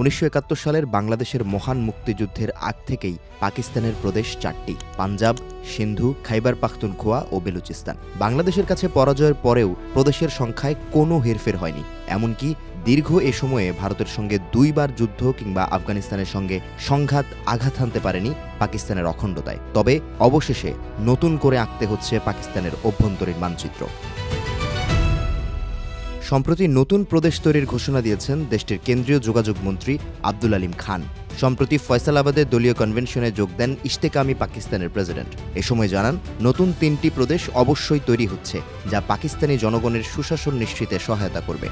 উনিশশো একাত্তর সালের বাংলাদেশের মহান মুক্তিযুদ্ধের আগ থেকেই পাকিস্তানের প্রদেশ চারটি, পাঞ্জাব, সিন্ধু, খাইবার পাখতুনখোয়া ও বেলুচিস্তান। বাংলাদেশের কাছে পরাজয়ের পরেও প্রদেশের সংখ্যায় কোনো হেরফের হয়নি। এমনকি দীর্ঘ এ সময়ে ভারতের সঙ্গে দুইবার যুদ্ধ কিংবা আফগানিস্তানের সঙ্গে সংঘাত আঘাত হানতে পারেনি পাকিস্তানের অখণ্ডতায়। তবে অবশেষে নতুন করে আঁকতে হচ্ছে পাকিস্তানের অভ্যন্তরীণ মানচিত্র। সম্প্রতি নতুন প্রদেশ তৈরির ঘোষণা দিয়েছেন দেশটির কেন্দ্রীয় যোগাযোগ মন্ত্রী আব্দুল আলিম খান। সম্প্রতি ফয়সালাবাদে দলীয় কনভেনশনে যোগ দেন ইশতেকামি পাকিস্তানের প্রেসিডেন্ট। এ সময় জানান, নতুন তিনটি প্রদেশ অবশ্যই তৈরি হচ্ছে, যা পাকিস্তানি জনগণের সুশাসন নিশ্চিতে সহায়তা করবে।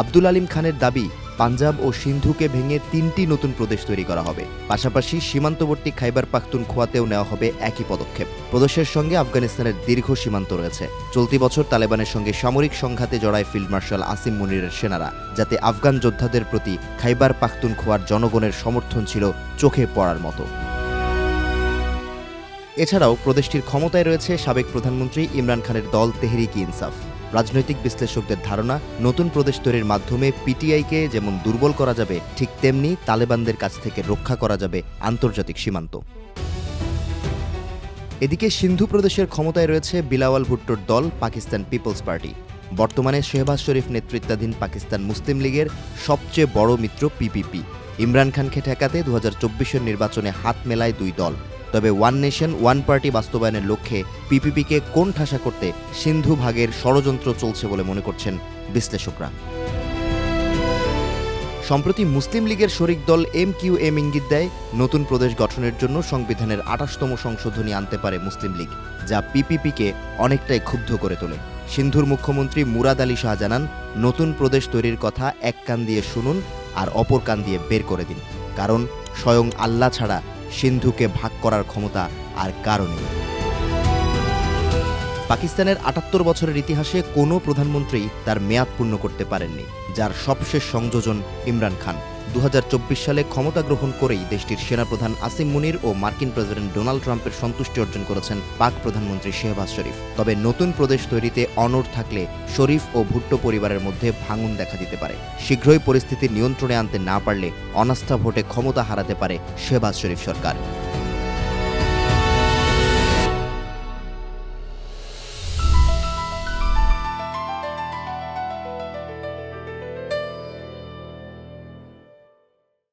আব্দুল আলিম খানের দাবি পাঞ্জাব ও সিন্ধুকে ভেঙে তিনটি নতুন প্রদেশ তৈরি করা হবে। পাশাপাশি সীমান্তবর্তী খাইবার পাখতুনখোয়াতেও নেওয়া হবে একই পদক্ষেপ। প্রদেশের সঙ্গে আফগানিস্তানের দীর্ঘ সীমান্ত রয়েছে। চলতি বছর তালেবানের সঙ্গে সামরিক সংঘাতে জড়ায় ফিল্ড মার্শাল আসিম মুনিরের সেনারা, যাতে আফগান যোদ্ধাদের প্রতি খাইবার পাখতুনখোয়ার জনগণের সমর্থন ছিল চোখে পড়ার মতো। এছাড়াও প্রদেশটির ক্ষমতায় রয়েছে সাবেক প্রধানমন্ত্রী ইমরান খানের দল তেহরিকি ইনসাফ। রাজনৈতিক বিশ্লেষকদের ধারণা, নতুন প্রদেশ তৈরির মাধ্যমে পিটিআইকে যেমন দুর্বল করা যাবে, ঠিক তেমনি তালেবানদের কাছ থেকে রক্ষা করা যাবে আন্তর্জাতিক সীমান্ত। এদিকে সিন্ধু প্রদেশের ক্ষমতায় রয়েছে বিলাওয়াল ভুট্টোর দল, পাকিস্তান পিপলস পার্টি। বর্তমানে শেহবাজ শরীফ নেতৃত্বাধীন পাকিস্তান মুসলিম লীগের সবচেয়ে বড় মিত্র পিপিপি। ইমরান খানকে ঠেকাতে দু হাজার নির্বাচনে হাত মেলায় দুই দল। তবে ওয়ান নেশন, ওয়ান পার্টি বাস্তবায়নের লক্ষ্যে পিপিপিকে কোন ঠাসা করতে সিন্ধু ভাগের ষড়যন্ত্র চলছে বলে মনে করছেন বিশ্লেষকরা। সম্প্রতি মুসলিম লীগের শরিক দল এম কিউ এম ইঙ্গিত দেয়, নতুন প্রদেশ গঠনের জন্য সংবিধানের আঠাশতম সংশোধনী আনতে পারে মুসলিম লীগ, যা পিপিপিকে অনেকটাই ক্ষুব্ধ করে তোলে। সিন্ধুর মুখ্যমন্ত্রী মুরাদ আলী শাহ জানান, নতুন প্রদেশ তৈরির কথা এক কান দিয়ে শুনুন আর অপর কান দিয়ে বের করে দিন, কারণ স্বয়ং আল্লাহ ছাড়া সিন্ধুকে ভাগ করার ক্ষমতা আর কারও পাকিস্তানের আটাত্তর বছরের ইতিহাসে কোনো প্রধানমন্ত্রী তার মেয়াদ পূর্ণ করতে পারেননি, যার সবশেষ সংযোজন ইমরান খান। দু হাজার চব্বিশ সালে ক্ষমতা গ্রহণ করেই দেশটির সেনাপ্রধান আসিম মুনির ও মার্কিন প্রেসিডেন্ট ডোনাল্ড ট্রাম্পের সন্তুষ্টি অর্জন করেছেন পাক প্রধানমন্ত্রী শেহবাজ শরীফ। তবে নতুন প্রদেশ তৈরিতে অনড় থাকলে শরীফ ও ভুট্টো পরিবারের মধ্যে ভাঙন দেখা দিতে পারে। শীঘ্রই পরিস্থিতি নিয়ন্ত্রণে আনতে না পারলে অনাস্থা ভোটে ক্ষমতা হারাতে পারে শেহবাজ শরীফ সরকার।